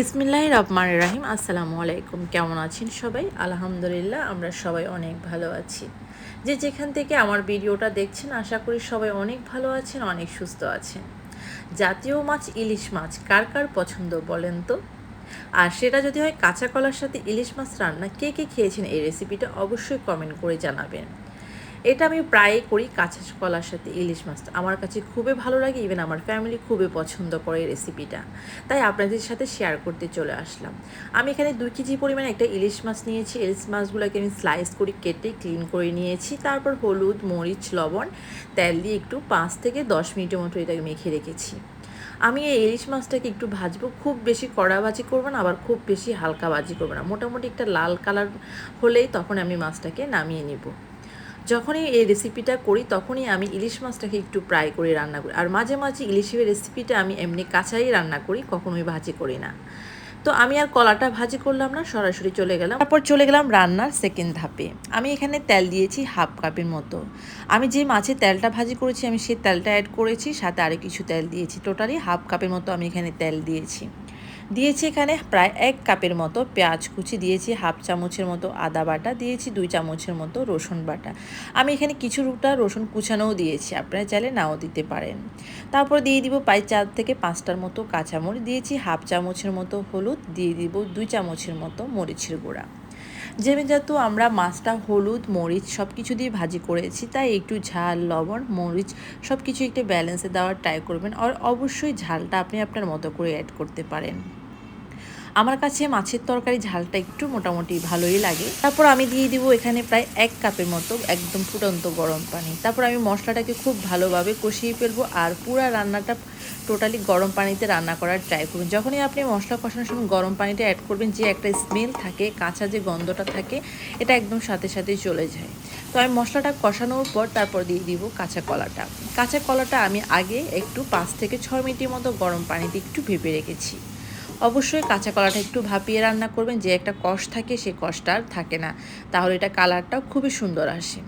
বিসমিল্লাহ রহমান রাহিম। আসসালামু আলাইকুম। কেমন আছেন সবাই? আলহামদুলিল্লাহ, আমরা সবাই অনেক ভালো আছি। যে যেখান থেকে আমার ভিডিওটা দেখছেন, আশা করি সবাই অনেক ভালো আছেন, অনেক সুস্থ আছেন। জাতীয় মাছ ইলিশ মাছ, কার কার পছন্দ বলেন তো? আর সেটা যদি হয় কাঁচা কলার সাথে ইলিশ মাছ রান্না, কে কে খেয়েছেন এই রেসিপিটা অবশ্যই কমেন্ট করে জানাবেন। এটা আমি প্রায় করি কাঁচা কলার সাথে ইলিশ মাছটা আমার কাছে খুবই ভালো লাগে ইভেন আমার ফ্যামিলি খুবই পছন্দ করে রেসিপিটা তাই আপনাদের সাথে শেয়ার করতে চলে আসলাম। আমি এখানে দুই কেজি পরিমাণে একটা ইলিশ মাছ নিয়েছি। ইলিশ মাছগুলোকে আমি স্লাইস করে কেটে ক্লিন করে নিয়েছি। তারপর হলুদ, মরিচ, লবণ, তেল দিয়ে একটু পাঁচ থেকে দশ মিনিটের মতো এটাকে মেখে রেখেছি। আমি এই ইলিশ মাছটাকে একটু ভাজবো। খুব বেশি কড়া ভাজি করব না, আবার খুব বেশি হালকা ভাজি করব না। মোটামুটি একটা লাল কালার হলেই তখন আমি মাছটাকে নামিয়ে নিব। যখনই এই রেসিপিটা করি, তখনই আমি ইলিশ মাছটাকে একটু ফ্রাই করে রান্না করি। আর মাঝে মাঝে ইলিশের রেসিপিটা আমি এমনি কাঁচাই রান্না করি, কখনোই ভাজি করি না। তো আমি আর কলাটা ভাজি করলাম না, সরাসরি চলে গেলাম। তারপর চলে গেলাম রান্নার সেকেন্ড ধাপে। আমি এখানে তেল দিয়েছি হাফ কাপের মতো। আমি যে মাছের তেলটা ভাজি করেছি, আমি সেই তেলটা অ্যাড করেছি, সাথে আরও কিছু তেল দিয়েছি। টোটালি হাফ কাপের মতো আমি এখানে তেল দিয়েছি। দিয়েছি এখানে প্রায় এক কাপের মতো পেঁয়াজ কুচি, দিয়েছি হাফ চামচের মতো আদা বাটা, দিয়েছি দুই চামচের মতো রসুন বাটা। আমি এখানে কিছু রুটা রসুন কুচানোও দিয়েছি, আপনারা চাইলে নাও দিতে পারেন। তারপর দিয়ে দিব প্রায় চার থেকে পাঁচটার মতো কাঁচামরিচ, দিয়েছি হাফ চামচের মতো হলুদ, দিয়ে দিব দুই চামচের মতো মরিচের গুঁড়া। যেহেতু আমরা মাছটা হলুদ, মরিচ সব কিছু দিয়ে ভাজি করেছি, তাই একটু ঝাল, লবণ, মরিচ সব কিছু একটু ব্যালেন্সে দেওয়ার ট্রাই করবেন। আর অবশ্যই ঝালটা আপনি আপনার মতো করে অ্যাড করতে পারেন। আমার কাছে মাছের তরকারি ঝালটা একটু মোটামুটি ভালোই লাগে। তারপর আমি দিয়ে দিব এখানে প্রায় এক কাপের মতো একদম ফুটন্ত গরম পানি। তারপর আমি মশলাটাকে খুব ভালোভাবে কষিয়ে ফেলব আর পুরা রান্নাটা টোটালি গরম পানিতে রান্না করার ট্রাই করুন। যখনই আপনি মশলা কষানোর সময় গরম পানিটা অ্যাড করবেন, যে একটা স্মেল থাকে, কাঁচা যে গন্ধটা থাকে, এটা একদম সাথে সাথে চলে যায়। তো আমি মশলাটা কষানোর পর তারপর দিয়ে দিব কাঁচা কলাটা। কাঁচা কলাটা আমি আগে একটু পাঁচ থেকে ছয় মিনিটের মতো গরম পানিতে একটু ভেপে রেখেছি। অবশ্যই কাঁচা কলাটা একটু ভাপিয়ে রান্না করবেন, যে একটা কষ থাকে সেই কষটা আর থাকে না। তাহলে এটা কালারটাও খুবই সুন্দর আসে।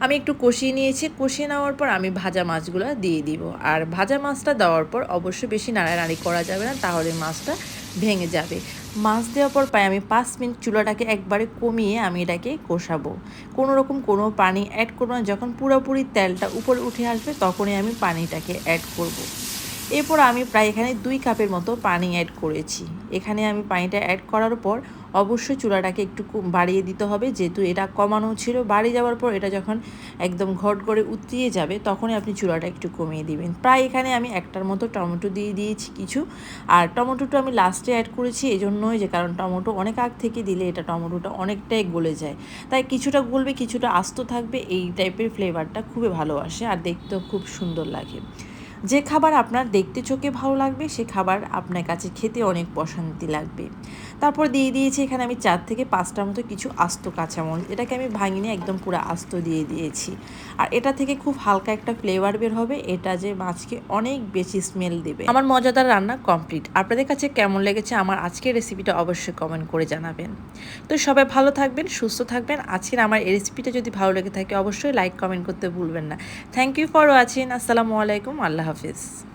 আমি একটু কষিয়ে নিয়েছি, কষিয়ে নেওয়ার পর আমি ভাজা মাছগুলো দিয়ে দিব। আর ভাজা মাছটা দেওয়ার পর অবশ্যই বেশি নাড়ানাড়ি করা যাবে না, তাহলে মাছটা ভেঙে যাবে। মাছ দেওয়ার পর পাই আমি পাঁচ মিনিট চুলাটাকে একবারে কমিয়ে আমি এটাকে কষাবো। কোনো রকম কোনো পানি অ্যাড করব না, যখন পুরোপুরি তেলটা উপরে উঠে আসবে তখনই আমি পানিটাকে অ্যাড করব। এরপর আমি প্রায় এখানে দুই কাপের মতো পানি অ্যাড করেছি। এখানে আমি পানিটা অ্যাড করার পর অবশ্যই চুলাটাকে একটু বাড়িয়ে দিতে হবে। যেহেতু এটা কমানো ছিল, বাড়ি যাওয়ার পর এটা যখন একদম ঘট করে উতরিয়ে যাবে, তখনই আপনি চুলাটা একটু কমিয়ে দিবেন। প্রায় এখানে আমি একটার মতো টমেটো দিয়ে দিয়েছি কিছু। আর টমেটোটা আমি লাস্টে অ্যাড করেছি এই জন্যই যে, কারণ টমেটো অনেক আগ থেকে দিলে এটা টমেটোটা অনেকটাই গলে যায়। তাই কিছুটা গলবে, কিছুটা আস্ত থাকবে, এই টাইপের ফ্লেভারটা খুবই ভালো আসে আর দেখতেও খুব সুন্দর লাগে। যে খাবার আপনার দেখতে চোখে ভালো লাগবে, সে খাবার আপনার কাছে খেতে অনেক প্রশান্তি লাগবে। তারপর দিয়ে দিয়েছি এখানে আমি চার থেকে পাঁচটার মতো কিছু আস্ত কাঁচামরিচ। এটাকে আমি ভাঙিনি একদম পুরো আস্ত দিয়ে দিয়েছি। আর এটা থেকে খুব হালকা একটা ফ্লেভার বের হবে, এটা যে মাছকে অনেক বেশি স্মেল দেবে। আমার মজাদার রান্না কমপ্লিট আপনাদের কাছে কেমন লেগেছে আমার আজকের রেসিপিটা অবশ্যই কমেন্ট করে জানাবেন। তো সবাই ভালো থাকবেন, সুস্থ থাকবেন। আজকের আমার এই রেসিপিটা যদি ভালো লেগে থাকে, অবশ্যই লাইক কমেন্ট করতে ভুলবেন না। থ্যাংক ইউ ফর ওয়াচিং আসসালামু আলাইকুম। আল্লাহ হাফিজ।